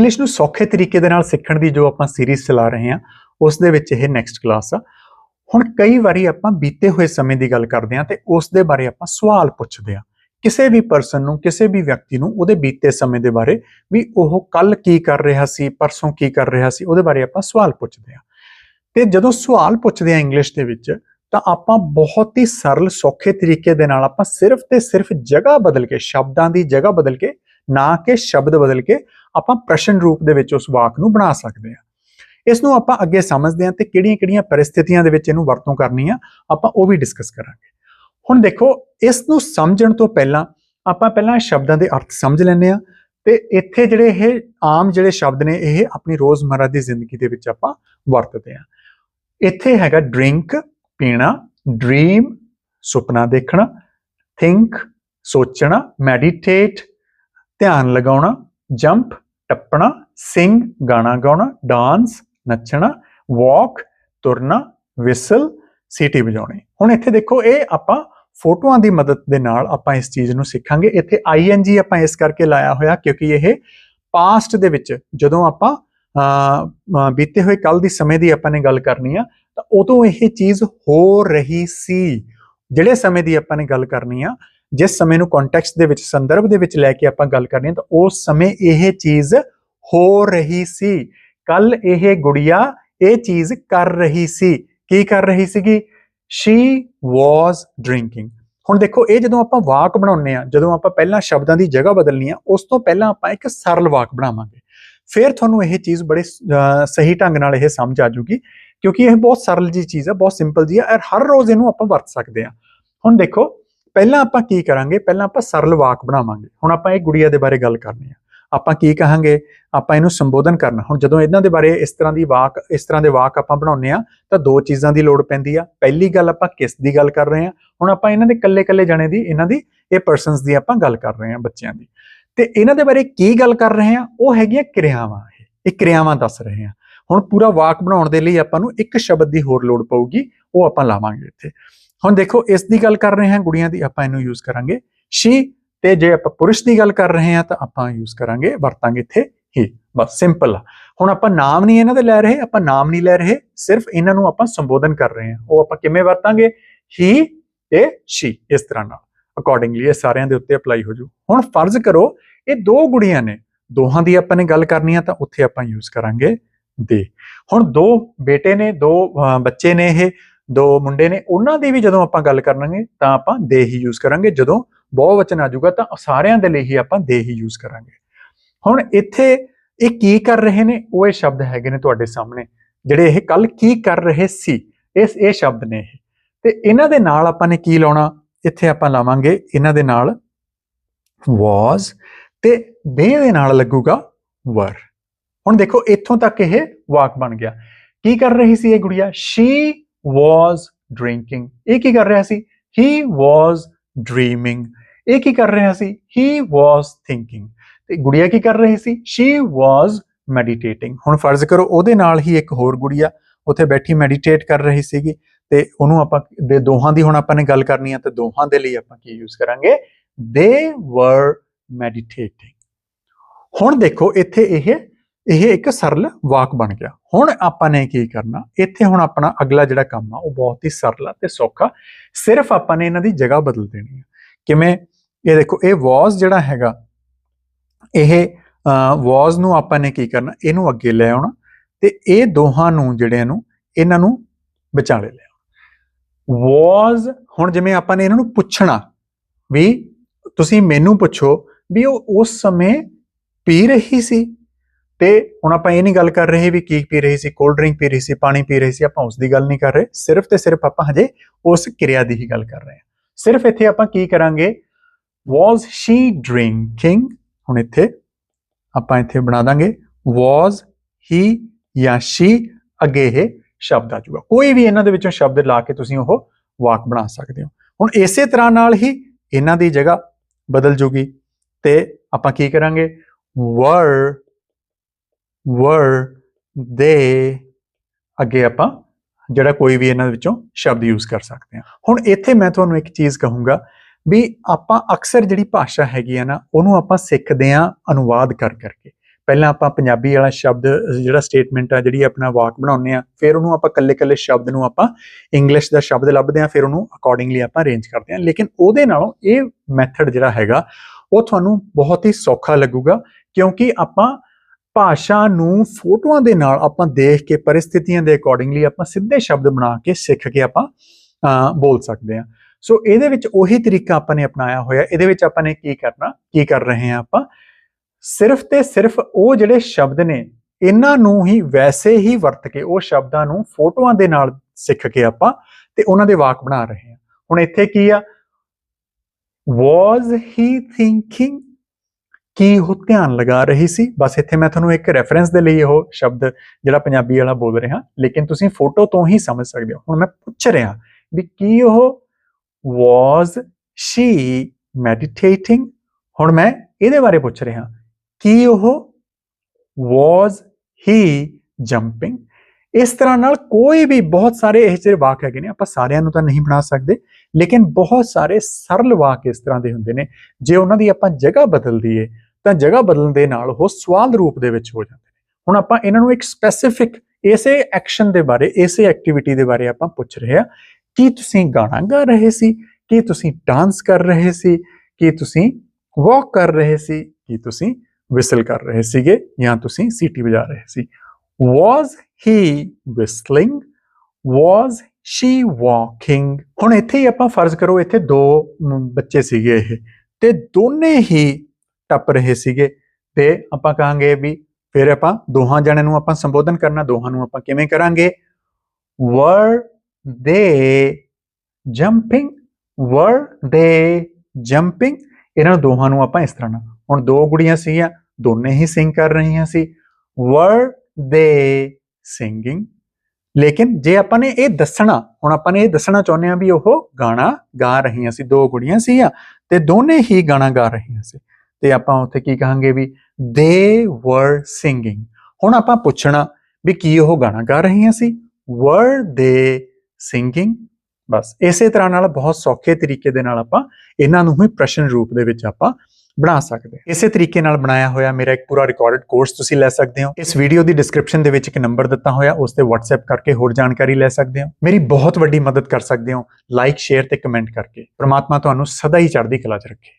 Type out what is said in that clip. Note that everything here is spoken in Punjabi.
ਇੰਗਲਿਸ਼ ਨੂੰ ਸੌਖੇ ਤਰੀਕੇ ਦੇ ਨਾਲ ਸਿੱਖਣ ਦੀ ਜੋ ਆਪਾਂ ਸੀਰੀਜ਼ ਚਲਾ ਰਹੇ ਹਾਂ ਉਸ ਦੇ ਵਿੱਚ ਇਹ ਨੈਕਸਟ ਕਲਾਸ ਆ। ਹੁਣ ਕਈ ਵਾਰੀ ਆਪਾਂ ਬੀਤੇ ਹੋਏ ਸਮੇਂ ਦੀ ਗੱਲ ਕਰਦੇ ਹਾਂ ਤੇ ਉਸ ਦੇ ਬਾਰੇ ਆਪਾਂ ਸਵਾਲ ਪੁੱਛਦੇ ਹਾਂ। ਕਿਸੇ ਵੀ ਪਰਸਨ ਨੂੰ, ਕਿਸੇ ਵੀ ਵਿਅਕਤੀ ਨੂੰ ਉਹਦੇ ਬੀਤੇ ਸਮੇਂ ਦੇ ਬਾਰੇ ਵੀ ਉਹ ਕੱਲ ਕੀ ਕਰ ਰਿਹਾ ਸੀ, ਪਰਸੋਂ ਕੀ ਕਰ ਰਿਹਾ ਸੀ, ਉਹਦੇ ਬਾਰੇ ਆਪਾਂ ਸਵਾਲ ਪੁੱਛਦੇ ਹਾਂ। ਤੇ ਜਦੋਂ ਸਵਾਲ ਪੁੱਛਦੇ ਹਾਂ ਇੰਗਲਿਸ਼ ਦੇ ਵਿੱਚ, ਤਾਂ ਆਪਾਂ ਬਹੁਤ ਹੀ ਸਰਲ, ਸੌਖੇ ਤਰੀਕੇ ਦੇ ਨਾਲ ਆਪਾਂ ਸਿਰਫ ਤੇ ਸਿਰਫ ਜਗ੍ਹਾ ਬਦਲ ਕੇ, ਸ਼ਬਦਾਂ ਦੀ ਜਗ੍ਹਾ ਬਦਲ ਕੇ ਨਾ ਕਿ ਸ਼ਬਦ ਬਦਲ ਕੇ ਆਪਾਂ ਪ੍ਰਸ਼ਨ ਰੂਪ ਦੇ ਵਿੱਚ ਉਸ ਵਾਕ ਨੂੰ ਬਣਾ ਸਕਦੇ ਹਾਂ। ਇਸ ਨੂੰ ਆਪਾਂ ਅੱਗੇ ਸਮਝਦੇ ਹਾਂ ਤੇ ਕਿਹੜੀਆਂ-ਕਿਹੜੀਆਂ ਪਰਿਸਥਿਤੀਆਂ ਦੇ ਵਿੱਚ ਇਹਨੂੰ ਵਰਤੋਂ ਕਰਨੀ ਆ, ਆਪਾਂ ਉਹ ਵੀ ਡਿਸਕਸ ਕਰਾਂਗੇ। ਹੁਣ ਦੇਖੋ ਇਸ ਨੂੰ ਸਮਝਣ ਤੋਂ ਪਹਿਲਾਂ ਆਪਾਂ ਪਹਿਲਾਂ ਸ਼ਬਦਾਂ ਦੇ ਅਰਥ ਸਮਝ ਲੈਂਦੇ ਆ ਤੇ ਇੱਥੇ ਜਿਹੜੇ ਇਹ ਆਮ ਜਿਹੜੇ ਸ਼ਬਦ ਨੇ, ਇਹ ਆਪਣੀ ਰੋਜ਼ਮਰਰਾ ਦੀ ਜ਼ਿੰਦਗੀ ਦੇ ਵਿੱਚ ਆਪਾਂ ਵਰਤਦੇ ਆ ਇੱਥੇ ਹੈਗਾ ਡਰਿੰਕ ਪੀਣਾ ਡ੍ਰੀਮ ਸੁਪਨਾ ਦੇਖਣਾ ਥਿੰਕ ਸੋਚਣਾ ਮੈਡੀਟੇਟ ਧਿਆਨ ਲਗਾਉਣਾ ਜੰਪ ਟੱਪਣਾ ਸਿੰਗ ਗਾਣਾ ਗਾਉਣਾ ਡਾਂਸ ਨੱਚਣਾ ਵਾਕ ਤੁਰਨਾ ਵਿਸਲ ਸੀਟੀ ਵਜਾਉਣੀ। ਹੁਣ ਇੱਥੇ ਦੇਖੋ ਇਹ ਆਪਾਂ ਫੋਟੋਆਂ ਦੀ ਮਦਦ ਦੇ ਨਾਲ ਆਪਾਂ ਇਸ ਚੀਜ਼ ਨੂੰ ਸਿੱਖਾਂਗੇ। ਇੱਥੇ ਆਈਐਨਜੀ ਆਪਾਂ ਇਸ ਕਰਕੇ ਲਾਇਆ ਹੋਇਆ ਕਿਉਂਕਿ ਇਹ ਪਾਸਟ ਦੇ ਵਿੱਚ ਜਦੋਂ ਆਪਾਂ ਅਹ, ਬੀਤੇ ਹੋਏ ਕੱਲ ਦੀ ਸਮੇਂ ਦੀ ਆਪਾਂ ਨੇ ਗੱਲ ਕਰਨੀ ਆ ਤਾਂ ਉਦੋਂ ਇਹ ਚੀਜ਼ ਹੋ ਰਹੀ ਸੀ। ਜਿਹੜੇ ਸਮੇਂ ਦੀ ਆਪਾਂ ਨੇ ਗੱਲ ਕਰਨੀ ਆ ਜਿਸ ਸਮੇਂ ਨੂੰ ਕੰਟੈਕਸਟ ਦੇ ਵਿੱਚ, ਸੰਦਰਭ ਦੇ ਵਿੱਚ ਲੈ ਕੇ ਆਪਾਂ ਗੱਲ ਕਰਨੀ ਹੈ, ਤਾਂ ਉਸ ਸਮੇਂ ਇਹ ਚੀਜ਼ ਹੋ ਰਹੀ ਸੀ। ਕੱਲ ਇਹ ਗੁੜੀਆ ਇਹ ਚੀਜ਼ ਕਰ ਰਹੀ ਸੀ। ਕੀ ਕਰ ਰਹੀ ਸੀਗੀ? ਸ਼ੀ was ਡਰਿੰਕਿੰਗ ਹੁਣ ਦੇਖੋ, ਇਹ ਜਦੋਂ ਆਪਾਂ ਵਾਕ ਬਣਾਉਂਦੇ ਆ ਜਦੋਂ ਆਪਾਂ ਪਹਿਲਾਂ ਸ਼ਬਦਾਂ ਦੀ ਜਗ੍ਹਾ ਬਦਲਣੀ ਆ ਉਸ ਤੋਂ ਪਹਿਲਾਂ ਆਪਾਂ ਇੱਕ ਸਰਲ ਵਾਕ ਬਣਾਵਾਂਗੇ। ਫਿਰ ਤੁਹਾਨੂੰ ਇਹ ਚੀਜ਼ ਬੜੇ ਸਹੀ ਢੰਗ ਨਾਲ ਇਹ ਸਮਝ ਆ ਜੂਗੀ, ਕਿਉਂਕਿ ਇਹ ਬਹੁਤ ਸਰਲ ਜੀ ਚੀਜ਼ ਆ ਬਹੁਤ ਸਿੰਪਲ ਜੀ ਆ ਔਰ ਹਰ ਰੋਜ਼ ਇਹਨੂੰ ਆਪਾਂ ਵਰਤ ਸਕਦੇ ਆ ਹੁਣ ਦੇਖੋ ਪਹਿਲਾਂ ਆਪਾਂ ਕੀ ਕਰਾਂਗੇ? ਪਹਿਲਾਂ ਆਪਾਂ ਸਰਲ ਵਾਕ ਬਣਾਵਾਂਗੇ। ਹੁਣ ਆਪਾਂ ਇਹ ਗੁੜੀਆ ਦੇ ਬਾਰੇ ਗੱਲ ਕਰਨੀ ਆ। ਆਪਾਂ ਕੀ ਕਹਾਂਗੇ? ਆਪਾਂ ਇਹਨੂੰ ਸੰਬੋਧਨ ਕਰਨਾ। ਹੁਣ ਜਦੋਂ ਇਹਨਾਂ ਦੇ ਬਾਰੇ ਇਸ ਤਰ੍ਹਾਂ ਦੀ ਵਾਕ, ਇਸ ਤਰ੍ਹਾਂ ਦੇ ਵਾਕ ਆਪਾਂ ਬਣਾਉਂਦੇ ਆ, ਤਾਂ ਦੋ ਚੀਜ਼ਾਂ ਦੀ ਲੋੜ ਪੈਂਦੀ ਆ। ਪਹਿਲੀ ਗੱਲ ਆਪਾਂ ਕਿਸ ਦੀ ਗੱਲ ਕਰ ਰਹੇ ਆ? ਹੁਣ ਆਪਾਂ ਇਹਨਾਂ ਦੇ ਕੱਲੇ-ਕੱਲੇ ਜਣੇ ਦੀ, ਇਹਨਾਂ ਦੀ, ਇਹ ਪਰਸਨਸ ਦੀ ਆਪਾਂ ਗੱਲ ਕਰ ਰਹੇ ਆ ਬੱਚਿਆਂ ਦੀ। ਤੇ ਇਹਨਾਂ ਦੇ ਬਾਰੇ ਕੀ ਗੱਲ ਕਰ ਰਹੇ ਆ? ਉਹ ਹੈਗੀਆਂ ਕਿਰਿਆਵਾਂ ਇਹ ਕਿਰਿਆਵਾਂ ਦੱਸ ਰਹੇ ਆ। ਹੁਣ ਪੂਰਾ ਵਾਕ ਬਣਾਉਣ ਦੇ ਲਈ ਆਪਾਂ ਨੂੰ ਇੱਕ ਸ਼ਬਦ ਦੀ ਹੋਰ ਲੋੜ ਪਊਗੀ। ਉਹ ਆਪਾਂ ਲਾਵਾਂਗੇ ਇੱਥੇ। ਹੁਣ ਦੇਖੋ ਇਸ ਦੀ ਗੱਲ ਕਰ ਰਹੇ ਹਾਂ ਗੁੜੀਆਂ ਦੀ ਆਪਾਂ ਇਹਨੂੰ ਯੂਜ਼ ਕਰਾਂਗੇ। ਸ਼ੀ ਤੇ ਜੇ ਆਪਾਂ ਪੁਰਸ਼ ਦੀ ਗੱਲ ਕਰ ਰਹੇ ਹਾਂ ਤਾਂ ਆਪਾਂ ਯੂਜ਼ ਕਰਾਂਗੇ ਵਰਤਾਂਗੇ ਇੱਥੇ ਹੀ ਬਸ ਸਿੰਪਲ ਆ। ਹੁਣ ਆਪਾਂ ਨਾਮ ਨਹੀਂ ਇਹਨਾਂ ਦੇ ਲੈ ਰਹੇ ਆਪਾਂ ਨਾਮ ਨਹੀਂ ਲੈ ਰਹੇ ਸਿਰਫ ਇਹਨਾਂ ਨੂੰ ਆਪਾਂ ਸੰਬੋਧਨ ਕਰ ਰਹੇ ਹਾਂ। ਉਹ ਆਪਾਂ ਕਿਵੇਂ ਵਰਤਾਂਗੇ? ਹੀ ਤੇ ਸ਼ੀ ਇਸ ਤਰ੍ਹਾਂ ਨਾਲ। ਅਕੋਰਡਿੰਗਲੀ ਇਹ ਸਾਰਿਆਂ ਦੇ ਉੱਤੇ ਅਪਲਾਈ ਹੋ ਜੂ। ਹੁਣ ਫਰਜ਼ ਕਰੋ ਇਹ ਦੋ ਗੁੜੀਆਂ ਨੇ। ਦੋਹਾਂ ਦੀ ਆਪਾਂ ਨੇ ਗੱਲ ਕਰਨੀ ਆ ਤਾਂ ਉੱਥੇ ਆਪਾਂ ਯੂਜ਼ ਕਰਾਂਗੇ ਦੇ। ਹੁਣ ਦੋ ਬੇਟੇ ਨੇ ਦੋ ਅਹ, ਬੱਚੇ ਨੇ ਇਹ। ਦੋ ਮੁੰਡੇ ਨੇ, ਉਹਨਾਂ ਦੀ ਵੀ ਜਦੋਂ ਆਪਾਂ ਗੱਲ ਕਰਾਂਗੇ ਤਾਂ ਆਪਾਂ ਦੇ ਹੀ ਯੂਜ਼ ਕਰਾਂਗੇ। ਜਦੋਂ ਬਹੁ ਵਚਨ ਆ ਜਾਊਗਾ, ਤਾਂ ਸਾਰਿਆਂ ਦੇ ਲਈ ਹੀ ਆਪਾਂ ਦੇ ਹੀ ਯੂਜ਼ ਕਰਾਂਗੇ। ਹੁਣ ਇੱਥੇ ਇਹ ਕੀ ਕਰ ਰਹੇ ਨੇ? ਉਹ ਇਹ ਸ਼ਬਦ ਹੈਗੇ ਨੇ ਤੁਹਾਡੇ ਸਾਹਮਣੇ, ਜਿਹੜੇ ਇਹ ਕੱਲ ਕੀ ਕਰ ਰਹੇ ਸੀ? ਇਸ, ਇਹ ਸ਼ਬਦ ਨੇ ਇਹ। ਤੇ ਇਹਨਾਂ ਦੇ ਨਾਲ ਆਪਾਂ ਨੇ ਕੀ ਲਾਉਣਾ? ਇੱਥੇ ਆਪਾਂ ਲਾਵਾਂਗੇ, ਇਹਨਾਂ ਦੇ ਨਾਲ was ਤੇ be ਦੇ ਨਾਲ ਲੱਗੂਗਾ were ਹੁਣ ਦੇਖੋ, ਇੱਥੋਂ ਤੱਕ ਇਹ ਵਾਕ ਬਣ ਗਿਆ। ਕੀ ਕਰ ਰਹੀ ਸੀ ਇਹ ਗੁੜੀਆ? Shri was drinking. ਇਹ ਕੀ ਕਰ ਰਿਹਾ ਸੀ? He was dreaming. ਇਹ ਕੀ ਕਰ ਰਿਹਾ ਸੀ? He was thinking. ਤੇ ਗੁੜੀਆ ਕੀ ਕਰ ਰਹੀ ਸੀ? She was meditating. ਹੁਣ ਫਰਜ਼ ਕਰੋ ਉਹਦੇ ਨਾਲ ਹੀ ਇੱਕ ਹੋਰ ਗੁੜੀਆ ਉੱਥੇ ਬੈਠੀ ਮੈਡੀਟੇਟ ਕਰ ਰਹੀ ਸੀਗੀ ਤੇ ਉਹਨੂੰ ਆਪਾਂ ਦੇ ਦੋਹਾਂ ਦੀ ਹੁਣ ਆਪਾਂ ਨੇ ਗੱਲ ਕਰਨੀ ਆ ਤੇ ਦੋਹਾਂ ਦੇ ਲਈ ਆਪਾਂ ਕੀ ਯੂਜ਼ ਕਰਾਂਗੇ? ਦੇ ਵਰ ਮੈਡੀਟੇਟਿੰਗ ਹੁਣ ਦੇਖੋ ਇੱਥੇ ਇਹ ਇਹ ਇੱਕ ਸਰਲ ਵਾਕ ਬਣ ਗਿਆ। ਹੁਣ ਆਪਾਂ ਨੇ ਕੀ ਕਰਨਾ, ਇੱਥੇ ਹੁਣ ਆਪਣਾ ਅਗਲਾ ਜਿਹੜਾ ਕੰਮ ਆ, ਉਹ ਬਹੁਤ ਹੀ ਸਰਲ ਆ ਤੇ ਸੌਖਾ। ਸਿਰਫ ਆਪਾਂ ਨੇ ਇਹਨਾਂ ਦੀ ਜਗ੍ਹਾ ਬਦਲ ਦੇਣੀ ਆ। ਕਿਵੇਂ? ਇਹ ਦੇਖੋ, ਇਹ was ਜਿਹੜਾ ਹੈਗਾ, ਇਹ was ਨੂੰ ਆਪਾਂ ਨੇ ਕੀ ਕਰਨਾ, ਇਹਨੂੰ ਅੱਗੇ ਲੈ ਆਉਣਾ ਤੇ ਇਹ ਦੋਹਾਂ ਨੂੰ, ਜਿਹੜਿਆਂ ਨੂੰ, ਇਹਨਾਂ ਨੂੰ ਵਿਚਾਲੇ ਲੈ ਆਉਣਾ। was ਹੁਣ ਜਿਵੇਂ ਆਪਾਂ ਨੇ ਇਹਨਾਂ ਨੂੰ ਪੁੱਛਣਾ ਵੀ ਤੁਸੀਂ ਮੈਨੂੰ ਪੁੱਛੋ ਵੀ ਉਹ ਉਸ ਸਮੇਂ ਪੀ ਰਹੀ ਸੀ ਤੇ ਹੁਣ ਆਪਾਂ ਇਹ ਨਹੀਂ ਗੱਲ ਕਰ ਰਹੇ ਵੀ ਕੀ ਪੀ ਰਹੀ ਸੀ ਕੋਲਡ ਡਰਿੰਕ ਪੀ ਰਹੀ ਸੀ, ਪਾਣੀ ਪੀ ਰਹੀ ਸੀ, ਆਪਾਂ ਉਸ ਦੀ ਗੱਲ ਨਹੀਂ ਕਰ ਰਹੇ। ਸਿਰਫ ਤੇ ਸਿਰਫ ਆਪਾਂ ਹਜੇ ਉਸ ਕਿਰਿਆ ਦੀ ਹੀ ਗੱਲ ਕਰ ਰਹੇ ਹਾਂ। ਸਿਰਫ ਇੱਥੇ ਆਪਾਂ ਕੀ ਕਰਾਂਗੇ? Was Shri drinking? ਹੁਣ ਇੱਥੇ ਆਪਾਂ ਇੱਥੇ ਬਣਾ ਦਾਂਗੇ। Was ਹੀ ਜਾਂ ਸ਼ੀ ਅੱਗੇ ਇਹ ਸ਼ਬਦ ਆ ਜਾਊਗਾ। ਕੋਈ ਵੀ ਇਹਨਾਂ ਦੇ ਵਿੱਚੋਂ ਸ਼ਬਦ ਲਾ ਕੇ ਤੁਸੀਂ ਉਹ ਵਾਕ ਬਣਾ ਸਕਦੇ ਹੋ। ਹੁਣ ਇਸੇ ਤਰ੍ਹਾਂ ਨਾਲ ਹੀ ਇਹਨਾਂ ਦੀ ਜਗ੍ਹਾ ਬਦਲ ਜੂਗੀ। ਤੇ ਆਪਾਂ ਕੀ ਕਰਾਂਗੇ? Were were they ਅੱਗੇ ਆਪਾਂ ਜਿਹੜਾ ਕੋਈ ਵੀ ਇਹਨਾਂ ਵਿੱਚੋਂ ਸ਼ਬਦ ਯੂਜ਼ ਕਰ ਸਕਦੇ ਹਾਂ। ਹੁਣ ਇੱਥੇ ਮੈਂ ਤੁਹਾਨੂੰ ਇੱਕ ਚੀਜ਼ ਕਹੂੰਗਾ ਵੀ ਆਪਾਂ ਅਕਸਰ ਜਿਹੜੀ ਭਾਸ਼ਾ ਹੈਗੀ ਆ ਨਾ, ਉਹਨੂੰ ਆਪਾਂ ਸਿੱਖਦੇ ਆਂ ਅਨੁਵਾਦ ਕਰ ਕਰਕੇ। ਪਹਿਲਾਂ ਆਪਾਂ ਪੰਜਾਬੀ ਵਾਲਾ ਸ਼ਬਦ, ਜਿਹੜਾ ਸਟੇਟਮੈਂਟ ਆ, ਜਿਹੜੀ ਆਪਣਾ ਵਾਕ ਬਣਾਉਂਦੇ ਆ ਫਿਰ ਉਹਨੂੰ ਆਪਾਂ ਕੱਲੇ-ਕੱਲੇ ਸ਼ਬਦ ਨੂੰ ਆਪਾਂ ਇੰਗਲਿਸ਼ ਦਾ ਸ਼ਬਦ ਲੱਭਦੇ ਆ ਫਿਰ ਉਹਨੂੰ ਅਕੋਰਡਿੰਗਲੀ ਆਪਾਂ ਅਰੇਂਜ ਕਰਦੇ ਆ ਲੇਕਿਨ ਉਹਦੇ ਨਾਲੋਂ ਇਹ ਮੈਥਡ ਜਿਹੜਾ ਹੈਗਾ, ਉਹ ਤੁਹਾਨੂੰ ਬਹੁਤ ਹੀ ਸੌਖਾ ਲੱਗੂਗਾ, ਕਿਉਂਕਿ ਆਪਾਂ ਭਾਸ਼ਾ ਨੂੰ ਫੋਟੋਆਂ ਦੇ ਨਾਲ ਆਪਾਂ ਦੇਖ ਕੇ ਪਰਿਸਥਿਤੀਆਂ ਦੇ ਅਕੋਰਡਿੰਗਲੀ ਆਪਾਂ ਸਿੱਧੇ ਸ਼ਬਦ ਬਣਾ ਕੇ ਸਿੱਖ ਕੇ ਆਪਾਂ ਅਹ, ਬੋਲ ਸਕਦੇ ਹਾਂ। ਸੋ ਇਹਦੇ ਵਿੱਚ ਉਹੀ ਤਰੀਕਾ ਆਪਾਂ ਨੇ ਅਪਣਾਇਆ ਹੋਇਆ। ਇਹਦੇ ਵਿੱਚ ਆਪਾਂ ਨੇ ਕੀ ਕਰਨਾ ਕੀ ਕਰ ਰਹੇ ਹਾਂ ਆਪਾਂ? ਸਿਰਫ ਤੇ ਸਿਰਫ ਉਹ ਜਿਹੜੇ ਸ਼ਬਦ ਨੇ ਇਹਨਾਂ ਨੂੰ ਹੀ ਵੈਸੇ ਹੀ ਵਰਤ ਕੇ ਉਹ ਸ਼ਬਦਾਂ ਨੂੰ ਫੋਟੋਆਂ ਦੇ ਨਾਲ ਸਿੱਖ ਕੇ ਆਪਾਂ ਤੇ ਉਹਨਾਂ ਦੇ ਵਾਕ ਬਣਾ ਰਹੇ ਹਾਂ। ਹੁਣ ਇੱਥੇ ਕੀ ਆ? Was he thinking ਕੀ ਉਹ ਧਿਆਨ ਲਗਾ ਰਹੀ ਸੀ? ਬਸ ਇੱਥੇ ਮੈਂ ਤੁਹਾਨੂੰ ਇੱਕ ਰੈਫਰੈਂਸ ਦੇ ਲਈ ਉਹ ਸ਼ਬਦ ਜਿਹੜਾ ਪੰਜਾਬੀ ਵਾਲਾ ਬੋਲ ਰਿਹਾ, ਲੇਕਿਨ ਤੁਸੀਂ ਫੋਟੋ ਤੋਂ ਹੀ ਸਮਝ ਸਕਦੇ ਹੋ। ਹੁਣ ਮੈਂ ਪੁੱਛ ਰਿਹਾ ਵੀ ਕੀ ਉਹ was ਸ਼ੀ ਮੈਡੀਟੇਟਿੰਗ ਹੁਣ ਮੈਂ ਇਹਦੇ ਬਾਰੇ ਪੁੱਛ ਰਿਹਾ, ਕੀ ਉਹ was ਹੀ ਜੰਪਿੰਗ ਇਸ ਤਰ੍ਹਾਂ ਨਾਲ ਕੋਈ ਵੀ ਬਹੁਤ ਸਾਰੇ ਇਹ ਜਿਹੇ ਵਾਕ ਹੈਗੇ ਨੇ, ਆਪਾਂ ਸਾਰਿਆਂ ਨੂੰ ਤਾਂ ਨਹੀਂ ਬਣਾ ਸਕਦੇ, ਲੇਕਿਨ ਬਹੁਤ ਸਾਰੇ ਸਰਲ ਵਾਕ ਇਸ ਤਰ੍ਹਾਂ ਦੇ ਹੁੰਦੇ ਨੇ, ਜੇ ਉਹਨਾਂ ਦੀ ਆਪਾਂ ਜਗ੍ਹਾ ਬਦਲ ਦਈਏ ਤਾਂ ਜਗ੍ਹਾ ਬਦਲਣ ਦੇ ਨਾਲ ਉਹ ਸਵਾਲ ਰੂਪ ਦੇ ਵਿੱਚ ਹੋ ਜਾਂਦੇ ਨੇ। ਹੁਣ ਆਪਾਂ ਇਹਨਾਂ ਨੂੰ ਇੱਕ ਸਪੈਸੀਫਿਕ ਇਸੇ ਐਕਸ਼ਨ ਦੇ ਬਾਰੇ, ਇਸੇ ਐਕਟੀਵਿਟੀ ਦੇ ਬਾਰੇ ਆਪਾਂ ਪੁੱਛ ਰਹੇ ਹਾਂ। ਕੀ ਤੁਸੀਂ ਗਾਣਾ ਗਾ ਰਹੇ ਸੀ? ਕੀ ਤੁਸੀਂ ਡਾਂਸ ਕਰ ਰਹੇ ਸੀ? ਕੀ ਤੁਸੀਂ ਵਾਕ ਕਰ ਰਹੇ ਸੀ? ਕੀ ਤੁਸੀਂ ਵਿਸਲ ਕਰ ਰਹੇ ਸੀਗੇ? ਜਾਂ ਤੁਸੀਂ ਸੀਟੀ ਵਜਾ ਰਹੇ ਸੀ? Was he whistling? Was she walking? ਹੁਣ ਇੱਥੇ ਹੀ ਆਪਾਂ ਫਰਜ਼ ਕਰੋ, ਇੱਥੇ ਦੋ ਬੱਚੇ ਸੀਗੇ ਇਹ ਤੇ ਦੋਨੇ ਹੀ ਟੱਪ ਰਹੇ ਸੀਗੇ। ਤੇ ਆਪਾਂ ਕਹਾਂਗੇ ਵੀ ਫਿਰ ਆਪਾਂ ਦੋਹਾਂ ਜਣਿਆਂ ਨੂੰ ਆਪਾਂ ਸੰਬੋਧਨ ਕਰਨਾ, ਦੋਹਾਂ ਨੂੰ ਆਪਾਂ ਕਿਵੇਂ ਕਰਾਂਗੇ? Were they jumping? Were they jumping? ਇਹਨਾਂ ਦੋਹਾਂ ਨੂੰ ਆਪਾਂ ਇਸ ਤਰ੍ਹਾਂ ਨਾਲ, ਹੁਣ ਦੋ ਗੁੜੀਆਂ ਸੀਗੀਆਂ, ਦੋਨੇ ਹੀ ਸਿੰਗ ਕਰ ਰਹੀਆਂ ਸੀ। Were they singing? ਲੇਕਿਨ ਜੇ ਆਪਾਂ ਨੇ ਇਹ ਦੱਸਣਾ, ਹੁਣ ਆਪਾਂ ਨੇ ਇਹ ਦੱਸਣਾ ਚਾਹੁੰਦੇ ਆ ਵੀ ਉਹ ਗਾਣਾ ਗਾ ਰਹੀਆਂ ਸੀ, ਦੋ ਗੁੜੀਆਂ ਸੀਗੀਆਂ, ਤੇ ਦੋਨੇ ਹੀ ਗਾਣਾ ਗਾ ਰਹੀਆਂ ਸੀ। ਤੇ ਆਪਾਂ ਉੱਥੇ ਕੀ ਕਹਾਂਗੇ ਵੀ they were singing ਹੁਣ ਆਪਾਂ ਪੁੱਛਣਾ ਵੀ ਕੀ ਉਹ ਗਾਣਾ ਗਾ ਰਹੀਆਂ ਸੀ? ਵਰ ਦੇ ਸਿੰਗਿੰਗ ਬਸ, ਇਸੇ ਤਰ੍ਹਾਂ ਨਾਲ ਬਹੁਤ ਸੌਖੇ ਤਰੀਕੇ ਦੇ ਨਾਲ ਆਪਾਂ ਇਹਨਾਂ ਨੂੰ ਹੀ ਪ੍ਰਸ਼ਨ ਰੂਪ ਦੇ ਵਿੱਚ ਆਪਾਂ ਬਣਾ ਸਕਦੇ ਇਸੇ ਤਰੀਕੇ ਨਾਲ ਬਣਾਇਆ ਹੋਇਆ ਮੇਰਾ ਇੱਕ ਪੂਰਾ ਰਿਕਾਰਡਡ ਕੋਰਸ ਤੁਸੀਂ ਲੈ ਸਕਦੇ ਹੋ। ਇਸ ਵੀਡੀਓ ਦੀ ਡਿਸਕ੍ਰਿਪਸ਼ਨ ਦੇ ਵਿੱਚ ਇੱਕ ਨੰਬਰ ਦਿੱਤਾ ਹੋਇਆ, ਉਸ ਤੇ WhatsApp ਕਰਕੇ ਹੋਰ ਜਾਣਕਾਰੀ ਲੈ ਸਕਦੇ ਹੋ। ਮੇਰੀ ਬਹੁਤ ਵੱਡੀ ਮਦਦ ਕਰ ਸਕਦੇ ਹੋ ਲਾਈਕ ਸ਼ੇਅਰ ਤੇ ਕਮੈਂਟ ਕਰਕੇ। ਪ੍ਰਮਾਤਮਾ ਤੁਹਾਨੂੰ ਸਦਾ ਹੀ ਚੜ੍ਹਦੀ ਕਲਾ 'ਚ ਰੱਖੇ।